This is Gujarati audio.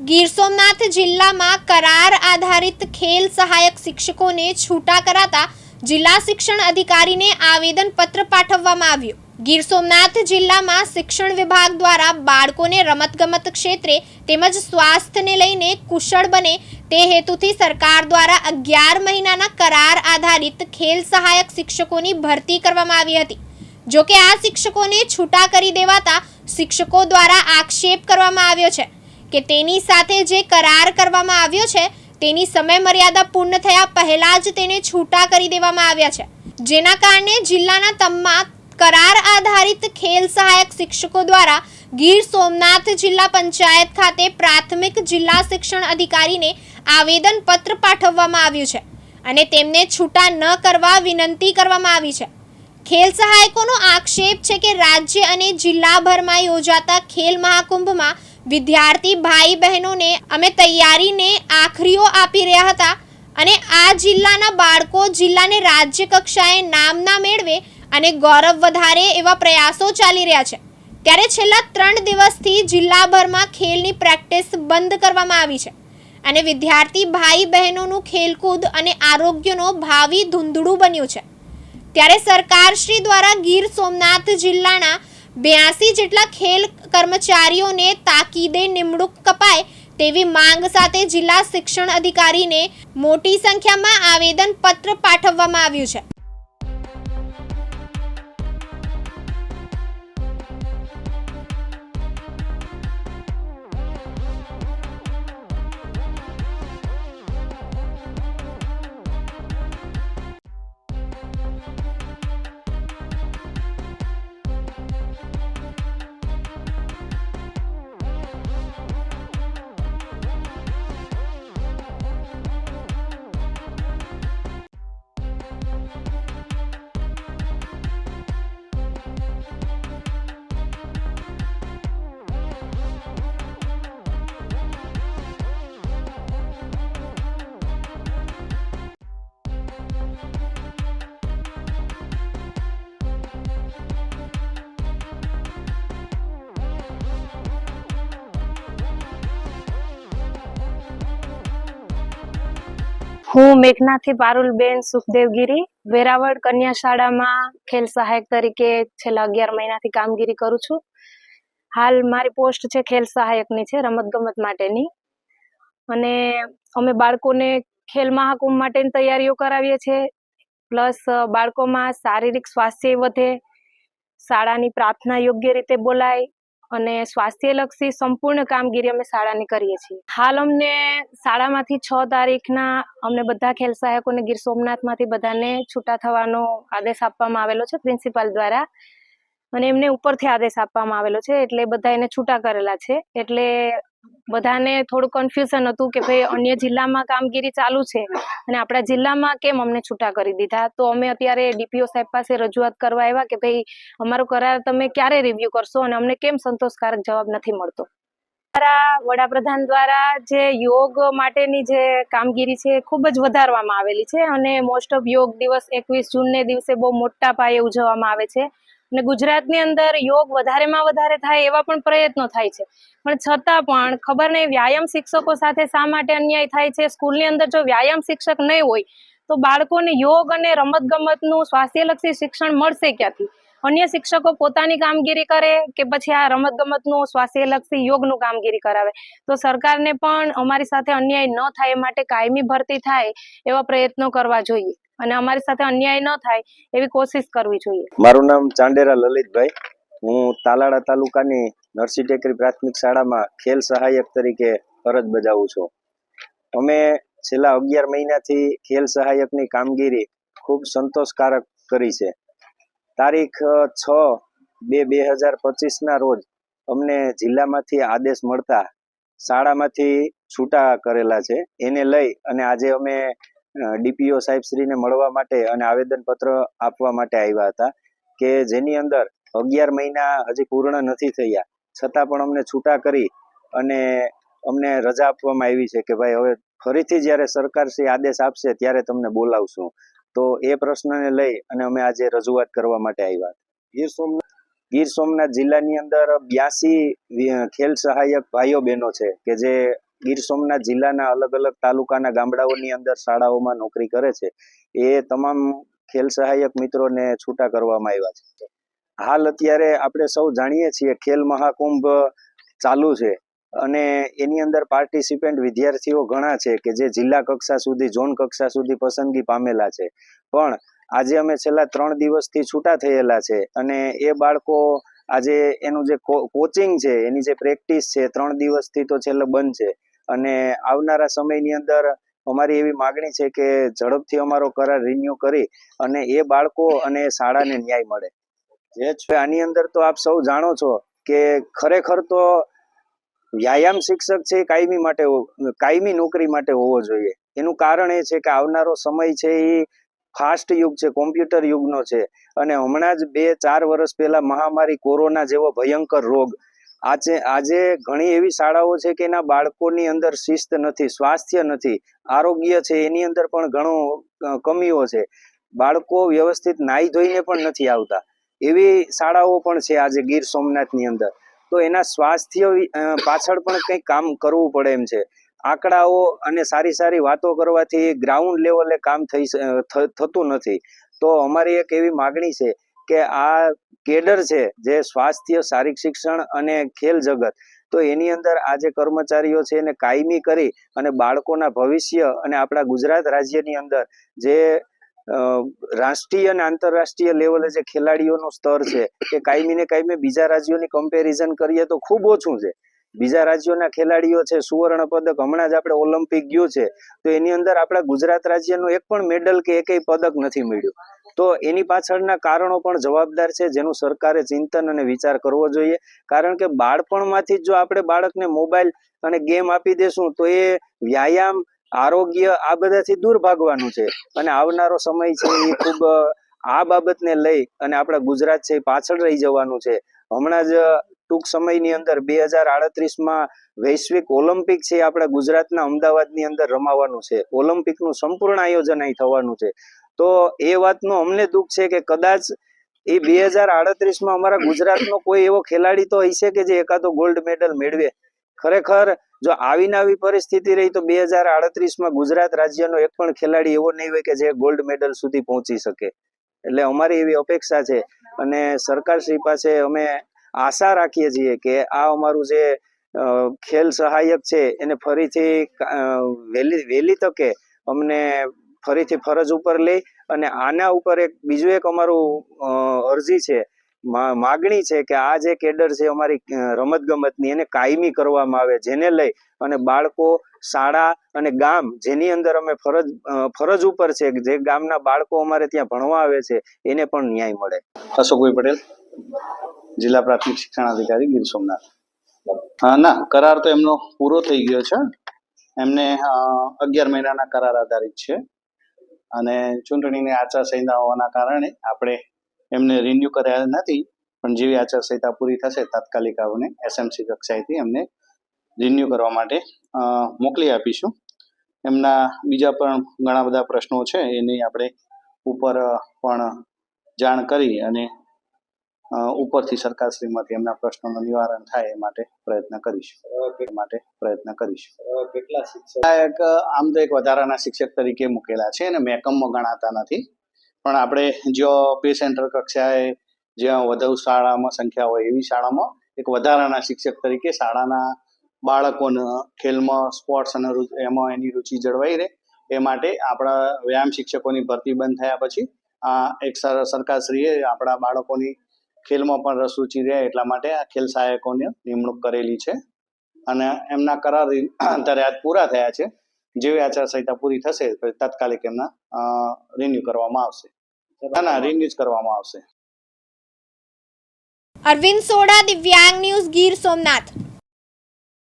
ગીર સોમનાથ જિલ્લામાં કરાર આધારિત ખેલ સહાયક શિક્ષકોને છૂટા કરાતા જિલ્લા શિક્ષણ અધિકારીને આવેદન પત્ર પાઠવવામાં આવ્યું. ગીર સોમનાથ જિલ્લામાં શિક્ષણ વિભાગ દ્વારા બાળકોને રમતગમત ક્ષેત્રે તેમજ સ્વાસ્થ્યને લઈને કુશળ બને તે હેતુથી સરકાર દ્વારા અગિયાર મહિનાના કરાર આધારિત ખેલ સહાયક શિક્ષકોની ભરતી કરવામાં આવી હતી. જોકે આ શિક્ષકોને છૂટા કરી દેવાતા શિક્ષકો દ્વારા આક્ષેપ કરવામાં આવ્યો છે. કે તેની સાથે જે કરાર કરવામાં આવ્યો છે, તેની સમય મર્યાદા પૂર્ણ થયા પહેલા જ તેને છૂટા કરી દેવામાં આવ્યા છે. જેના કારણે જિલ્લાના તમામ કરાર આધારિત ખેલ સહાયક શિક્ષકો દ્વારા ગીર સોમનાથ જિલ્લા પંચાયત ખાતે પ્રાથમિક જિલ્લા શિક્ષણ અધિકારીને આવેદન પત્ર પાઠવવામાં આવ્યું છે અને તેમને છૂટા ન કરવા વિનંતી કરવામાં આવી છે. ખેલ સહાયકોનો આક્ષેપ છે કે રાજ્ય અને જિલ્લાભરમાં યોજાતા ખેલ મહાકુંભમાં વિદ્યાર્થી ભાઈ બહેનોને અમે તૈયારીને આખરીઓ આપી રહ્યા હતા અને આ જિલ્લાના બાળકો જિલ્લાને રાજ્ય કક્ષાએ નામ ના મેળવે અને ગૌરવ વધારે એવા પ્રયાસો ચાલી રહ્યા છે. ત્યારે છેલ્લા ત્રણ દિવસથી જિલ્લાભરમાં ખેલની પ્રેક્ટિસ બંધ કરવામાં આવી છે અને વિદ્યાર્થી ભાઈ બહેનોનું ખેલકૂદ અને આરોગ્યનો ભાવિ ધૂંધળું બન્યું છે. ત્યારે સરકારશ્રી દ્વારા ગીર સોમનાથ જિલ્લાના બ્યાસી જેટલા ખેલ કર્મચારીઓને તાકીદે નિમણૂક કપાય તેવી માંગ સાથે જિલ્લા શિક્ષણ અધિકારીને મોટી સંખ્યામાં આવેદન પત્ર પાઠવવામાં આવ્યું છે. હું મેઘનાથી પારુલબેન સુખદેવગીરી, વેરાવળ કન્યા શાળામાં ખેલ સહાયક તરીકે છેલ્લા અગિયાર મહિનાથી કામગીરી કરું છું. હાલ મારી પોસ્ટ છે ખેલ સહાયકની છે, રમતગમત માટેની. અને અમે બાળકોને ખેલ મહાકુંભ માટેની તૈયારીઓ કરાવીએ છીએ. પ્લસ બાળકોમાં શારીરિક સ્વાસ્થ્ય વધે, શાળાની પ્રાર્થના યોગ્ય રીતે બોલાય અને સ્વાસ્થ્યલક્ષી સંપૂર્ણ કામગીરી અમે શાળાની કરીએ છીએ. હાલ અમને શાળામાંથી છ તારીખના અમને બધા ખેલ સહાયકોને ગીર સોમનાથમાંથી બધાને છૂટા થવાનો આદેશ આપવામાં આવેલો છે પ્રિન્સિપાલ દ્વારા. અને એમને ઉપરથી આદેશ આપવામાં આવેલો છે એટલે બધા એને છૂટા કરેલા છે. એટલે બધાને થોડું કન્ફ્યુઝન હતું કે ભાઈ, અન્ય જિલ્લામાં કામગીરી ચાલુ છે અને આપણા જિલ્લામાં કેમ અમને છૂટા કરી દીધા? તો અમે અત્યારે ડીપીઓ સાહેબ પાસે રજૂઆત કરવા આવ્યા કે ભાઈ, અમારો કરાર તમે ક્યારે રિવ્યુ કરશો અને અમને કેમ સંતોષકારક જવાબ નથી મળતો? અમારા વડાપ્રધાન દ્વારા જે યોગ માટેની જે કામગીરી છે ખૂબ જ વધારવામાં આવેલી છે અને મોસ્ટ ઓફ યોગ દિવસ એકવીસ જૂનને દિવસે બહુ મોટા પાયે ઉજવવામાં આવે છે. અને ગુજરાતની અંદર યોગ વધારેમાં વધારે થાય એવા પણ પ્રયત્નો થાય છે. પણ છતાં પણ ખબર નહીં વ્યાયામ શિક્ષકો સાથે શા માટે અન્યાય થાય છે? સ્કૂલની અંદર જો વ્યાયામ શિક્ષક નહીં હોય, તો બાળકોને યોગ અને રમતગમતનું સ્વાસ્થ્યલક્ષી શિક્ષણ મળશે ક્યાંથી? અન્ય શિક્ષકો પોતાની કામગીરી કરે કે પછી આ રમતગમતનું સ્વાસ્થ્યલક્ષી યોગનું કામગીરી કરાવે? તો સરકારને પણ અમારી સાથે અન્યાય ન થાય એ માટે કાયમી ભરતી થાય એવા પ્રયત્નો કરવા જોઈએ. અને અમારી સાથે અન્યાય ન થાય એવી કોશિશ કરવી જોઈએ. મારું નામ ચાંડેરા લલિતભાઈ. હું તાલાળા તાલુકાની નરસિંહ ટેકરી પ્રાથમિક શાળામાં ખેલ સહાયક તરીકે ફરજ બજાવું છું. અમે છેલ્લા અગિયાર મહિનાથી ખેલ સહાયકની કામગીરી ખૂબ સંતોષકારક કરી છે. તારીખ છ, બે બે હજાર પચીસના રોજ અમને જિલ્લામાંથી આદેશ મળતા શાળામાંથી છૂટા કરેલા છે. એને લઈ અને આજે અમે ડીપીઓ સાહેબશ્રીને મળવા માટે અને આવેદનપત્ર આપવા માટે આવ્યા હતા કે જેની અંદર અગિયાર મહિના હજી પૂર્ણ નથી થયા. છતાં પણ અમને છૂટા કરી અને અમને રજા આપવામાં આવી છે કે ભાઈ હવે ફરીથી જ્યારે સરકાર શ્રી આદેશ આપશે ત્યારે તમને બોલાવશું. તો એ પ્રશ્નને લઈ અને અમે આજે રજૂઆત કરવા માટે આવ્યા ગીર સોમનાથ ગીર સોમનાથ જિલ્લાની અંદર બ્યાસી ખેલ સહાયક ભાઈઓ બહેનો છે કે જે ગીર સોમનાથ જિલ્લાના અલગ અલગ તાલુકાના ગામડાઓની અંદર શાળાઓમાં નોકરી કરે છે. એ તમામ ખેલ સહાયક મિત્રોને છૂટા કરવામાં આવ્યા છે. હાલ અત્યારે આપણે સૌ જાણીએ છીએ ખેલ મહાકુંભ ચાલુ છે અને એની અંદર પાર્ટિસિપેન્ટ વિદ્યાર્થીઓ ઘણા છે કે જે જિલ્લા કક્ષા સુધી, ઝોન કક્ષા સુધી પસંદગી પામેલા છે. પણ આજે અમે છેલ્લા ત્રણ દિવસથી છૂટા થયેલા છે અને એ બાળકો આજે એનું જે કોચિંગ છે, એની જે પ્રેક્ટિસ છે, ત્રણ દિવસથી તો છેલ્લે બંધ છે. અને આવનારા સમયની અંદર અમારી એવી માગણી છે કે ઝડપથી અમારો કરાર રિન્યુ કરી અને એ બાળકો અને શાળાને ન્યાય મળે. જે છે, આની અંદર તો આપ સૌ જાણો છો કે ખરેખર તો વ્યાયામ શિક્ષક છે કાયમી માટે કાયમી નોકરી માટે હોવો જોઈએ. એનું કારણ એ છે કે આવનારો સમય છે એ ફાસ્ટ યુગ છે, કોમ્પ્યુટર યુગનો છે. અને હમણાં જ બે ચાર વર્ષ પહેલા મહામારી કોરોના જેવો ભયંકર રોગ આજે આજે ઘણી એવી શાળાઓ છે કે એના બાળકોની અંદર શિસ્ત નથી, સ્વાસ્થ્ય નથી, આરોગ્ય છે, એની અંદર પણ ઘણો કમીઓ છે. બાળકો વ્યવસ્થિત નાહી ધોઈને પણ નથી આવતા. એવી શાળાઓ પણ છે આજે ગીર સોમનાથની અંદર. તો એના સ્વાસ્થ્ય પાછળ પણ કંઈક કામ કરવું પડે એમ છે. આંકડાઓ અને સારી સારી વાતો કરવાથી ગ્રાઉન્ડ લેવલે કામ થઈ થતું નથી. તો અમારી એક એવી માગણી છે કે આ કેડર છે જે સ્વાસ્થ્ય, શારીરિક શિક્ષણ અને ખેલ જગત. તો એની અંદર આ જે કર્મચારીઓ છે એને કાયમી કરી અને બાળકોના ભવિષ્ય અને આપણા ગુજરાત રાજ્યની અંદર જે રાષ્ટ્રીય અને આંતરરાષ્ટ્રીય લેવલે જે ખેલાડીઓનું સ્તર છે, એ કાયમી ને કાયમી બીજા રાજ્યોની કમ્પેરિઝન કરીએ તો ખૂબ ઓછું છે. બીજા રાજ્યોના ખેલાડીઓ છે, સુવર્ણ પદક. હમણાં જ આપણે ઓલિમ્પિક ગયું છે. તો એની અંદર આપણા ગુજરાત રાજ્યનું એક પણ મેડલ કે એકેય પદક નથી મળ્યું. તો એની પાછળના કારણો પણ જવાબદાર છે, જેનું સરકારે ચિંતન અને વિચાર કરવો જોઈએ. કારણ કે બાળપણમાંથી જો આપણે બાળકને મોબાઈલ અને ગેમ આપી દેશું, તો એ વ્યાયામ, આરોગ્ય, આ બધાથી દૂર ભાગવાનું છે. અને આવનારો સમય છે એ ખૂબ આ બાબતને લઈ અને આપણા ગુજરાત છે એ પાછળ રહી જવાનું છે. હમણાં જ ટૂંક સમયની અંદર બે હજાર આડત્રીસમાં વૈશ્વિક ઓલિમ્પિક છે આપણા ગુજરાતના અમદાવાદની અંદર રમાવાનું છે. ઓલિમ્પિકનું સંપૂર્ણ આયોજન અહીં થવાનું છે. તો એ વાતનું અમને દુઃખ છે કે કદાચ એ બે હજાર આડત્રીસમાં અમારા ગુજરાતનો કોઈ એવો ખેલાડી તો હશે કે જે એકાદો ગોલ્ડ મેડલ મેળવે. ખરેખર જો આવીને આવી પરિસ્થિતિ રહી તો બે હજાર આડત્રીસમાં ગુજરાત રાજ્યનો એક પણ ખેલાડી એવો નહીં હોય કે જે ગોલ્ડ મેડલ સુધી પહોંચી શકે. એટલે અમારી એવી અપેક્ષા છે અને સરકારશ્રી પાસે અમે આશા રાખીએ છીએ કે આ અમારું જે ખેલ સહાયક છે એને ફરીથી વહેલી વહેલી તકે અમને ફરીથી ફરજ ઉપર લઈ અને આના ઉપર એક, બીજું એક અમારું અરજી છે માગણી છે કે આ જે કેડર છે અમારી રમત ગમતની એને કાયમી કરવામાં આવે, જેને લઈ અને બાળકો શાળા અને ગામ જેની અંદર અમે ફરજ ફરજ ઉપર છે જે ગામના બાળકો અમારે ત્યાં ભણવા આવે છે, એને પણ ન્યાય મળે. અશોકભાઈ પટેલ, જિલ્લા પ્રાથમિક શિક્ષણ અધિકારી ગીર સોમનાથ. હા ના, કરાર તો એમનો પૂરો થઈ ગયો છે. એમને અગિયાર મહિનાના કરાર આધારિત છે. અને ચૂંટણીની આચારસંહિતા હોવાના કારણે આપણે એમને રિન્યુ કર્યા નથી પણ જેવી આચારસંહિતા પૂરી થશે તાત્કાલિક આવને એસએમસી કક્ષાએથી એમને રિન્યુ કરવા માટે મોકલી આપીશું. એમના બીજા પણ ઘણા બધા પ્રશ્નો છે એની આપણે ઉપર પણ જાણ કરી અને ઉપરથી સરકારશ્રીમાંથી એમના પ્રશ્નોનું નિવારણ થાય એ માટે પ્રયત્ન કરીશું. માટે પ્રયત્ન કરીશું. કેટલા શિક્ષક આમ તો એક વધારાના શિક્ષક તરીકે મૂકેલા છે અને મેકમમાં ગણાતા નથી. પણ આપણે જો પે સેન્ટર કક્ષાએ જ્યાં વધુ શાળામાં સંખ્યા હોય એવી શાળામાં એક વધારાના શિક્ષક તરીકે શાળાના બાળકોને ખેલમાં સ્પોર્ટ્સ અને એમાં એની રુચિ જળવાઈ રહે. એ માટે આપણા વ્યાયામ શિક્ષકોની ભરતી બંધ થયા પછી આ એક સર- સરકારશ્રીએ આપણા બાળકોની ખેલમાં પણ રસ રુચિ રહે એટલા માટે આ ખેલ સહાયકોની નિમણૂક કરેલી છે. અને એમના કરાર અત્યારે આજ પૂરા થયા છે. જેવી આચારસંહિતા પૂરી થશે તાત્કાલિક એમના રિન્યુ કરવામાં આવશે. ના ના રિન્યુ કરવામાં આવશે. અરવિંદ સોડા, દિવ્યાંગ ન્યૂઝ, ગીર સોમનાથ.